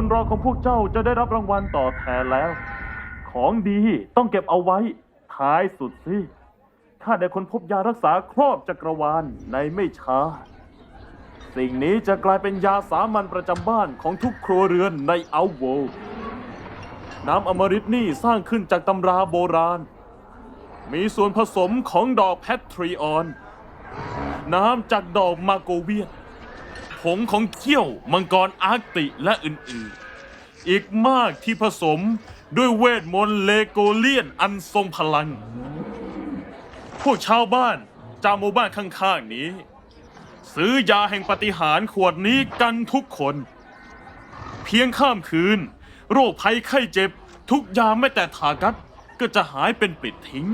คนรอของพวกเจ้าจะได้รับรางวัลตอบแทนแล้ว ของดีต้องเก็บเอาไว้ ท้ายสุดสิข้าได้ค้นพบยารักษาครอบจักรวาลในไม่ช้า สิ่งนี้จะกลายเป็นยาสามัญประจำบ้านของทุกครัวเรือนในเอาโวลน้ำอมฤตนี่สร้างขึ้นจากตำราโบราณ มีส่วนผสมของดอกแพทริออน น้ำจากดอกมาโกเวียน ผงของเขี้ยวมังกรอาร์กติและอื่นๆ อีกมากที่ผสมด้วยเวทมนต์เลโกเลียนอันทรงพลัง พวกชาวบ้านจากหมู่บ้านข้างๆนี้ ซื้อยาแห่งปาฏิหารย์ขวดนี้กันทุกคน เพียงข้ามคืน โรคภัยไข้เจ็บ ทุกยาไม่แต่ถากัดก็จะหายเป็นปลิดทิ้ง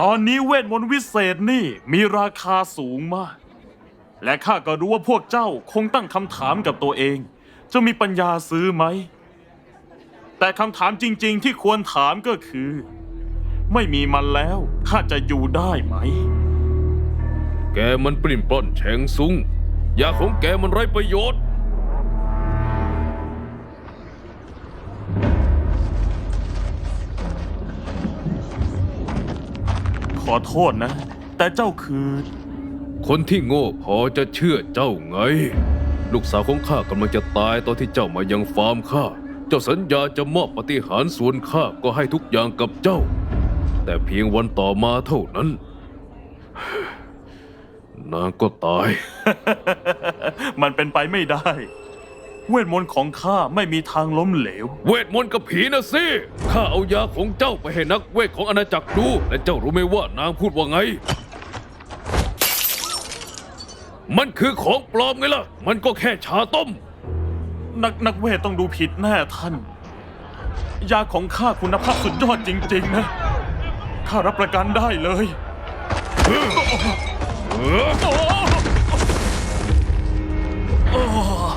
ตอนนี้เวทมนต์วิเศษนี่มีราคาสูงมาก และข้าก็รู้ว่าพวกเจ้าคงตั้งคำถามกับตัวเอง จะมีปัญญาซื้อไหม แต่คำถามจริง ๆ ที่ควรถามก็คือ ไม่มีมันแล้วข้าจะอยู่ได้ไหม แกมันปริ้นปล้อนแฉงซุงยาของแกมันไร้ประโยชน์ ขอโทษนะ แต่เจ้าคือ คนที่โง่พอจะเชื่อเจ้าไง ลูกสาวของข้ากำลังจะตายตอนที่เจ้ามายังฟาร์มข้า เจ้าสัญญาจะมอบปฏิหารย์ส่วนข้าก็ให้ทุกอย่างกับเจ้า แต่เพียงวันต่อมาเท่านั้น นางก็ตาย มันเป็นไปไม่ได้ เวทมนต์ของข้าไม่มีทางล้มเหลว เวทมนต์กับผีนะสิข้าเอายาของเจ้าไปให้นักเวทของอาณาจักรดู และเจ้ารู้ไหมว่านางพูดว่าไง มันคือของปลอมไงล่ะ มันก็แค่ชาต้ม นักนักเวทต้องดูผิดแน่ท่าน ยาของข้าคุณภาพสุดยอดจริง ๆ นะ ข้ารับประกันได้เลยกา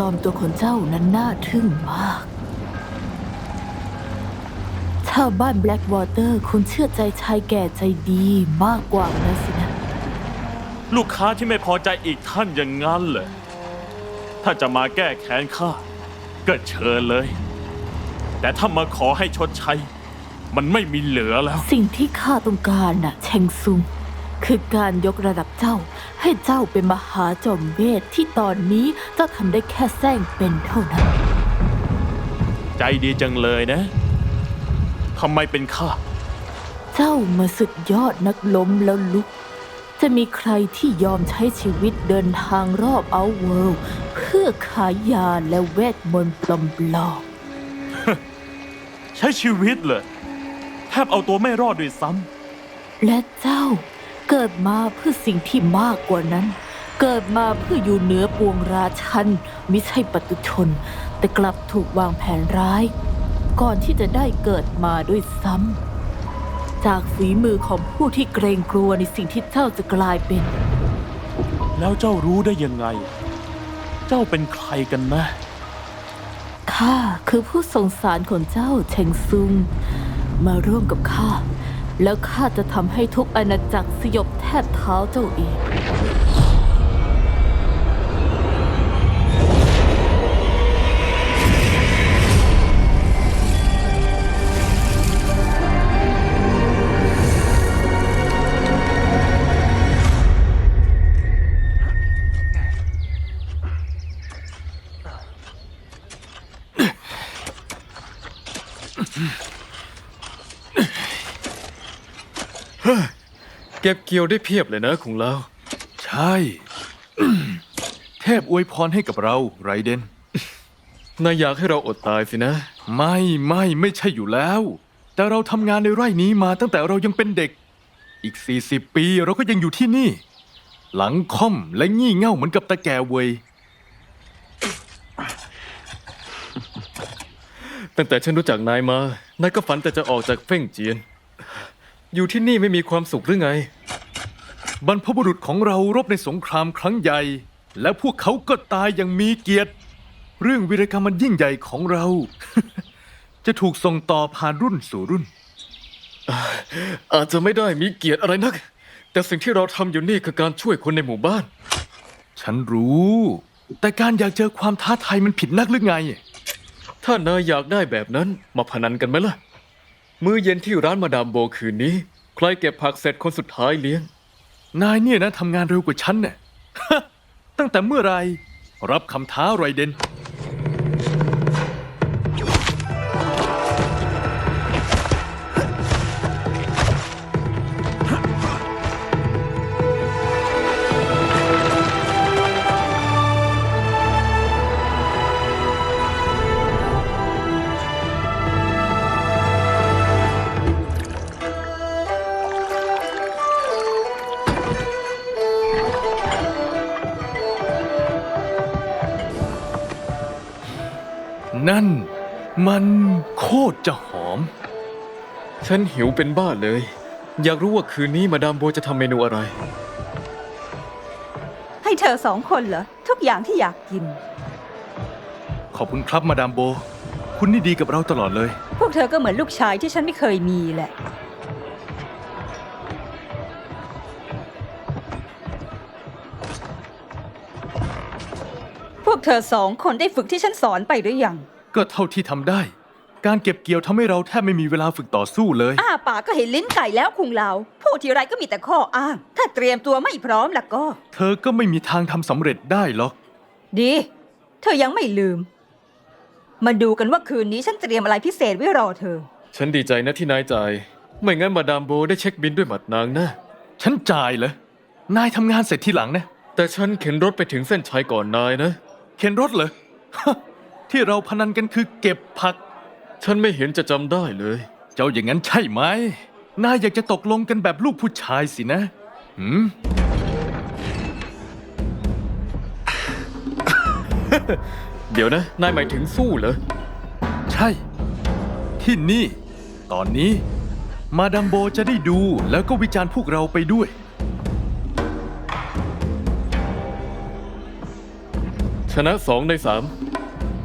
ลอมตัวของเจ้านั้นน่าทึ่งมาก ชาวบ้านแบล็กวอเตอร์คงเชื่อใจชายแก่ใจดีมากกว่านะสินะ ลูกค้าที่ไม่พอใจอีกท่านอย่างนั้นเหรอถ้าจะมาแก้แค้นข้าก็เชิญเลย แต่ถ้ามาขอให้ชดใช้ มันไม่มีเหลือแล้ว สิ่งที่ข้าต้องการน่ะเชงซุง คือการยกระดับเจ้า ให้เจ้าเป็นมหาจอมเวทที่ตอนนี้เจ้าทำได้แค่แซงเป็นเท่านั้น ใจดีจังเลยนะทำไมเป็นข้า เจ้ามาสุดยอดนักล้มแล้วลุก จะมีใครที่ยอมใช้ชีวิตเดินทางรอบเอาเวิลด์เพื่อขายยาและเวทมนต์ปลอมใช้ชีวิตเลยแทบเอาตัวไม่รอดด้วยซ้ๆและเจ้า เกิดมาเพื่อสิ่งที่มากกว่านั้น เกิดมาเพื่ออยู่เหนือปวงราชันมิใช่ปตุชน แต่กลับถูกวางแผนร้าย ก่อนที่จะได้เกิดมาด้วยซ้ำจากฝีมือของผู้ที่เกรงกลัวในสิ่งที่เจ้าจะกลายเป็นำแล้วเจ้ารู้ได้ยังไง เจ้าเป็นใครกันนะข้าคือผู้ส่งสารของเจ้าเชงซุง มาร่วมกับข้า แล้วข้าจะทำให้ทุกอาณาจักรสยบแทบเท้าเจ้าเอง เก็บเกี่ยวได้เพียบเลยนะของเรา ใช่ เทพอวยพรให้กับเราไรเดนนายอยากให้เราอดตายสินะ ไม่ไม่ไม่ใช่อยู่แล้ว แต่เราทำงานในไร่นี้มาตั้งแต่เรายังเป็นเด็ก อีก 40 ปีเราก็ยังอยู่ที่นี่ หลังค่อมและงี่เง่าเหมือนกับตาแก่เวยตั้งแต่ฉันรู้จักนายมานายก็ฝันแต่จะออกจากเฟ่งเจียน อยู่ที่นี่ไม่มีความสุขหรือไง บรรพบุรุษของเรารบในสงครามครั้งใหญ่ และพวกเขาก็ตายอย่างมีเกียรติ เรื่องวีรกรรมมันยิ่งใหญ่ของเรา จะถูกส่งต่อผ่านรุ่นสู่รุ่น อาจจะไม่ได้มีเกียรติอะไรนัก แต่สิ่งที่เราทำอยู่นี่คือการช่วยคนในหมู่บ้าน ฉันรู้ แต่การอยากเจอความท้าทายมันผิดนักหรือไง ถ้านายอยากได้แบบนั้นมาพนันกันไหมล่ะ มื้อเย็นที่ร้านมาดามโบคืนนี้ ใครเก็บผักเสร็จคนสุดท้ายเลี้ยง นายเนี่ยนะทำงานเร็วกว่าฉันเนี่ย ตั้งแต่เมื่อไหรรับคำท้าไรเดน นั่น มันโคตรจะหอม ฉันหิวเป็นบ้าเลย อยากรู้ว่าคืนนี้มาดามโบจะทำเมนูอะไร ให้เธอสองคนเหรอ ทุกอย่างที่อยากกิน ขอบคุณครับมาดามโบ คุณนี่ดีกับเราตลอดเลย พวกเธอก็เหมือนลูกชายที่ฉันไม่เคยมีแหละ พวกเธอสองคนได้ฝึกที่ฉันสอนไปหรือยัง ก็เท่าที่ทำได้ การเก็บเกี่ยวทำให้เราแทบไม่มีเวลาฝึกต่อสู้เลย อ้าปากก็เห็นลิ้นไก่แล้วคุงเราพูดทีไรก็มีแต่ข้ออ้าง ถ้าเตรียมตัวไม่พร้อมล่ะก็ เธอก็ไม่มีทางทำสำเร็จได้หรอก ดี เธอยังไม่ลืม มาดูกันว่าคืนนี้ฉันเตรียมอะไรพิเศษไว้รอเธอ ฉันดีใจนะที่นายจ่าย ไม่งั้นมาดามโบได้เช็คบินด้วยหมัดนางนะ ฉันจ่ายเหรอนายทำงานเสร็จทีหลังนะ แต่ฉันเข็นรถไปถึงเส้นชัยก่อนนายนะ เข็นรถเหรอ ที่เราพนันกันคือเก็บผัก ฉันไม่เห็นจะจำได้เลย เจ้าอย่างนั้นใช่ไหมนายอยากจะตกลงกันแบบลูกผู้ชายสินะหืม เดี๋ยวนะ นายหมายถึงสู้เหรอ ใช่ ที่นี่ ตอนนี้ มาดามโบจะได้ดูแล้วก็วิจารณ์พวกเราไปด้วย ชนะสองในสาม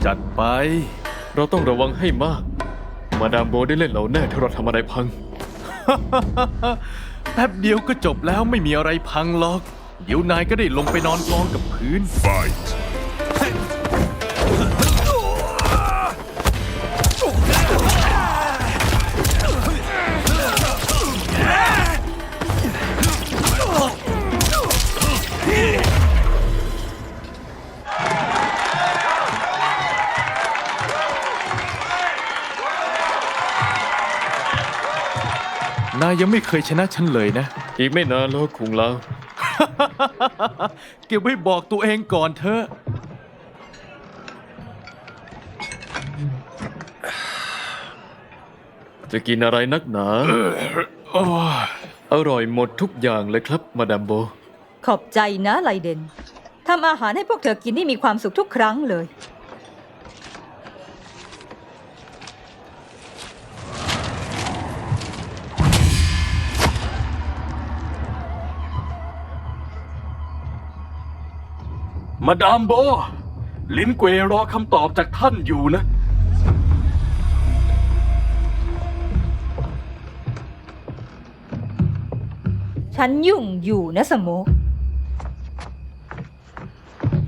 จัดไป เราต้องระวังให้มาก มาดามโบได้เล่นเราแน่ถ้าเราทำอะไรพัง แป๊บเดียวก็จบแล้วไม่มีอะไรพังหรอก เดี๋ยวนายก็ได้ลงไปนอนกองกับพื้นนายยังไม่เคยชนะฉันเลยนะ อีกไม่นานแล้วคุงเรา เก็บไว้บอกตัวเองก่อนเถอะ จะกินอะไรนักหนา อร่อยหมดทุกอย่างเลยครับ มาดามโบ ขอบใจนะไลเดนทำอาหารให้พวกเธอกินได้มีความสุขทุกครั้งเลย มาดามโบ ลินเกวรอคำตอบจากท่านอยู่นะ ฉันยุ่งอยู่นะสโมก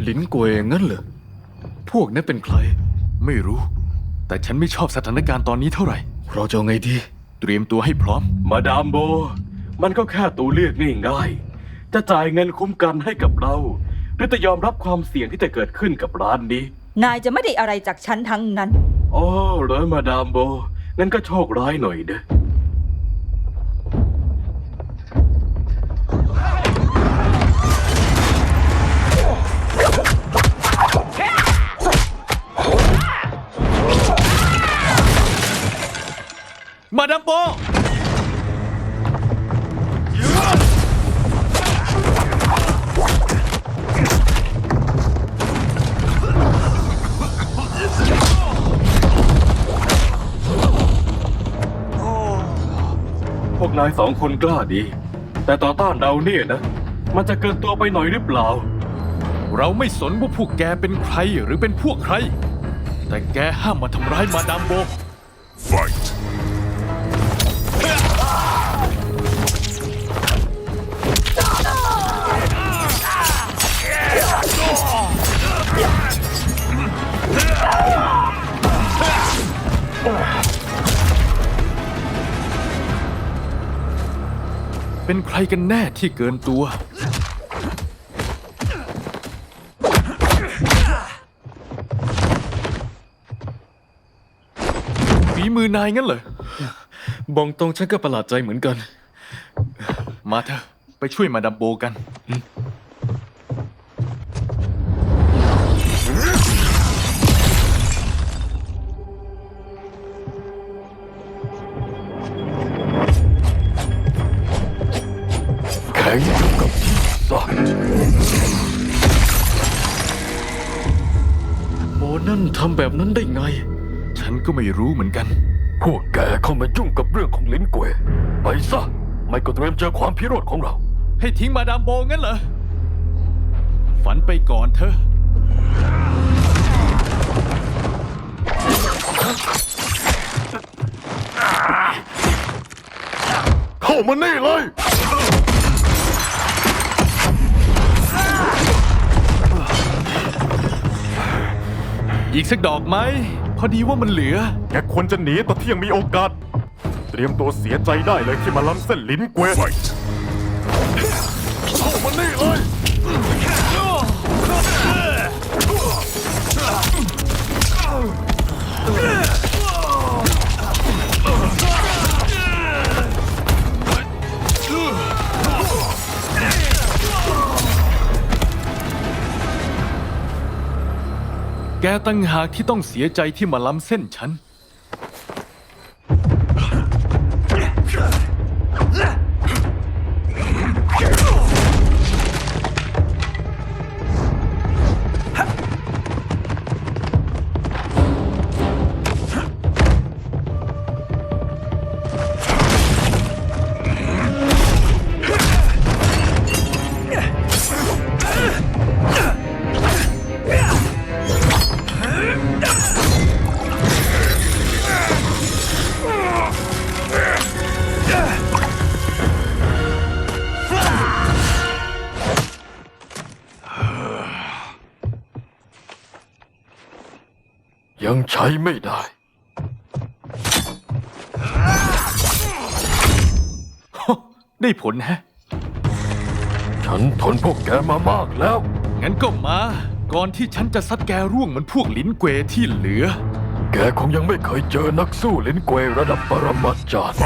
ลิ้นกวยงั้นเหรอ พวกนั้นเป็นใคร ไม่รู้ แต่ฉันไม่ชอบสถานการณ์ตอนนี้เท่าไหร่ เราจะเอาไงดี เตรียมตัวให้พร้อม มาดามโบ มันก็แค่ตัวเลือกง่ายๆจะจ่ายเงินคุ้มกันให้กับเรา หรือจะยอมรับความเสี่ยงที่จะเกิดขึ้นกับร้านนี้นายจะไม่ได้อะไรจากฉันทั้งนั้น อ๋อเหรอมาดามโบ งั้นก็โชคร้ายหน่อยเด้อ มาดามโบ วกนายสองคนกล้าดี แต่ต่อต้านเราเนี่ยนะ มันจะเกินตัวไปหน่อยหรือเปล่า เราไม่สนว่าพวกแกเป็นใครหรือเป็นพวกใคร แต่แกห้ามมาทำร้ายมาดามโบ เป็นใครกันแน่ที่เกินตัว ฝีมือนายงั้นเหรอ บองตรงฉันก็ประหลาดใจเหมือนกัน มาเถอะ ไปช่วยมาดามโบกัน งกับสัตว์โอ้นั่นทำแบบนั้นได้ไง ฉันก็ไม่รู้เหมือนกัน พวกแกเข้ามายุ่งกับเรื่องของลิ้นเกวไปซะ ไม่ก็เตรียมเจอความพิโรธของเรา ให้ทิ้งมาดามโบงั้นเหรอ ฝันไปก่อนเถอะ เข้ามานี่เลย อีกสักดอกไหม พอดีว่ามันเหลือ แกควรจะหนีตอนที่ยังมีโอกาส เตรียมตัวเสียใจได้เลยที่มาล้ำเส้นลิ้นเกว แกตั้งหากที่ต้องเสียใจที่มาล้ำเส้นฉัน ยังใช้ไม่ได้ ได้ผลแฮะ ฉันทนพวกแกมามากแล้ว งั้นก็มา ก่อนที่ฉันจะซัดแกร่วงเหมือนพวกลิ้นเกวที่เหลือ แกคงยังไม่เคยเจอนักสู้ลิ้นเกวระดับปรมาจารย์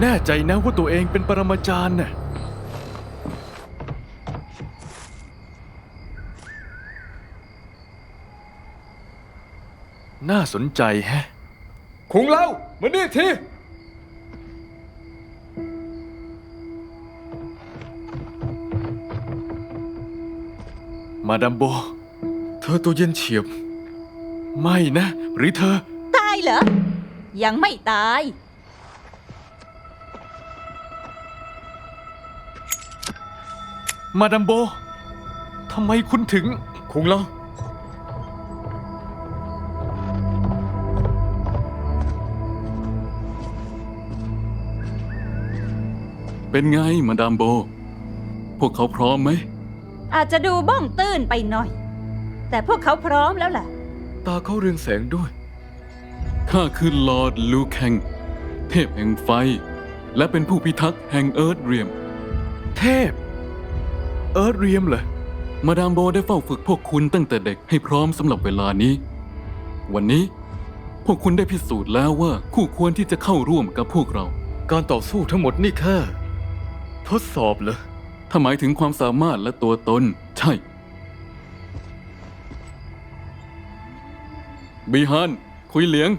แน่ใจนะว่าตัวเองเป็นปรมาจารย์น่ะน่าสนใจแฮะคงเล่ามานี่ที มาดามโบ เธอตัวเย็นเฉียบ ไม่นะ หรือเธอ ตายเหรอ ยังไม่ตาย มาดามโบทำไมคุณถึงคงเล่าเป็นไงมาดามโบ พวกเขาพร้อมไหม อาจจะดูบ้องตื้นไปหน่อย แต่พวกเขาพร้อมแล้วล่ะ ตาเขาเรืองแสงด้วย ข้าคือลอร์ดลูแคงเทพแห่งไฟ และเป็นผู้พิทักษ์แห่งเอิร์ธเรียม เทพ เอิร์ธเรียมเหรอ มาดามโบได้เฝ้าฝึกพวกคุณตั้งแต่เด็กให้พร้อมสำหรับเวลานี้ วันนี้พวกคุณได้พิสูจน์แล้วว่าคู่ควรที่จะเข้าร่วมกับพวกเรา การต่อสู้ทั้งหมดนี่แค่ทดสอบเหรอ ถ้าหมายถึงความสามารถและตัวตน ใช่ บีฮานคุยเหลียง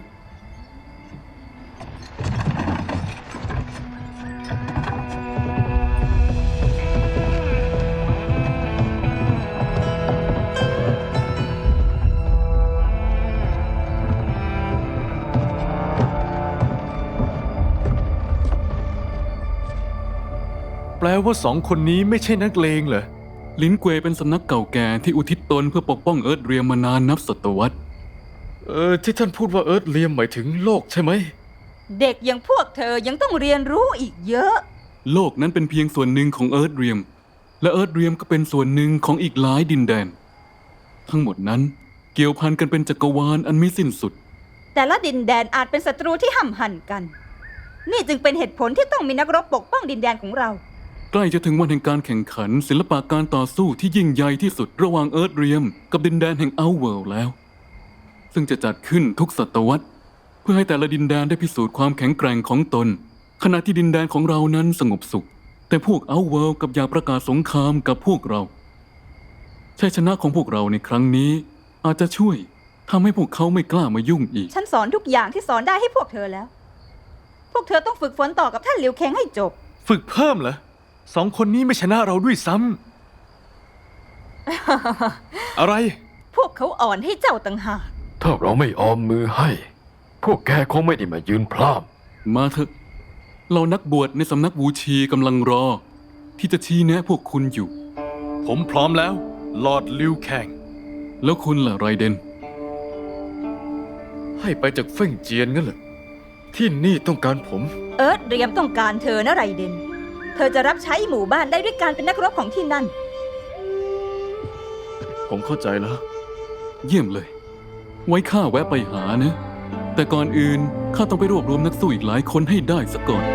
แปลว่าสองคนนี้ไม่ใช่นักเลงเหรอ ลินเกวเป็นสำนักเก่าแก่ที่อุทิศตนเพื่อปกป้องเอิร์ธเรียมมานานนับศตวรรษเออที่ท่านพูดว่าเอิร์ธเลียมหมายถึงโลกใช่ไหม เด็กอย่างพวกเธอยังต้องเรียนรู้อีกเยอะ โลกนั้นเป็นเพียงส่วนหนึ่งของเอิร์ธเรียม และเอิร์ธเรียมก็เป็นส่วนหนึ่งของอีกหลายดินแดน ทั้งหมดนั้นเกี่ยวพันกันเป็นจักรวาลอันไม่สิ้นสุด แต่ละดินแดนอาจเป็นศัตรูที่ห่ำหั่นกัน นี่จึงเป็นเหตุผลที่ต้องมีนักรบปกป้องดินแดนของเรา ใกล้จะถึงวันแห่งการแข่งขันศิลปะการต่อสู้ที่ยิ่งใหญ่ที่สุดระหว่างเอิร์ธเรียม กับดินแดนแห่งเอาเวิลด์แล้ว ซึ่งจะจัดขึ้นทุกศตวรรษ เพื่อให้แต่ละดินแดนได้พิสูจน์ความแข็งแกร่งของตน ขณะที่ดินแดนของเรานั้นสงบสุข แต่พวกเอาเวิลด์กับอยากประกาศสงครามกับพวกเราชัยชนะของพวกเราในครั้งนี้ อาจจะช่วยทำให้พวกเขาไม่กล้ามายุ่งอีก ฉันสอนทุกอย่างที่สอนได้ให้พวกเธอแล้ว พวกเธอต้องฝึกฝนต่อกับท่านหลิวเค้งให้จบ ฝึกเพิ่มเหรอสองคนนี้ไม่ชนะเราด้วยซ้ำ อะไร พวกเขาอ่อนให้เจ้าต่างหาก ถ้าเราไม่ออมมือให้ พวกแกคงไม่ได้มายืนพลาดมาเถอะเรานักบวชในสำนักบูชีกำลังรอ ที่จะชี้แนะพวกคุณอยู่ ผมพร้อมแล้ว ลอร์ดลิวแข่ง แล้วคุณล่ะไรเดน ให้ไปจากเฟ่งเจียนงั้นเหรอที่นี่ต้องการผม เอิร์ธเรียมต้องการเธอนะไรเดน เธอจะรับใช้หมู่บ้านได้ด้วยการเป็นนักรบของที่นั่น ผมเข้าใจแล้ว เยี่ยมเลย ไว้ข้าแวะไปหานะ แต่ก่อนอื่นข้าต้องไปรวบรวมนักสู้อีกหลายคนให้ได้ซะก่อน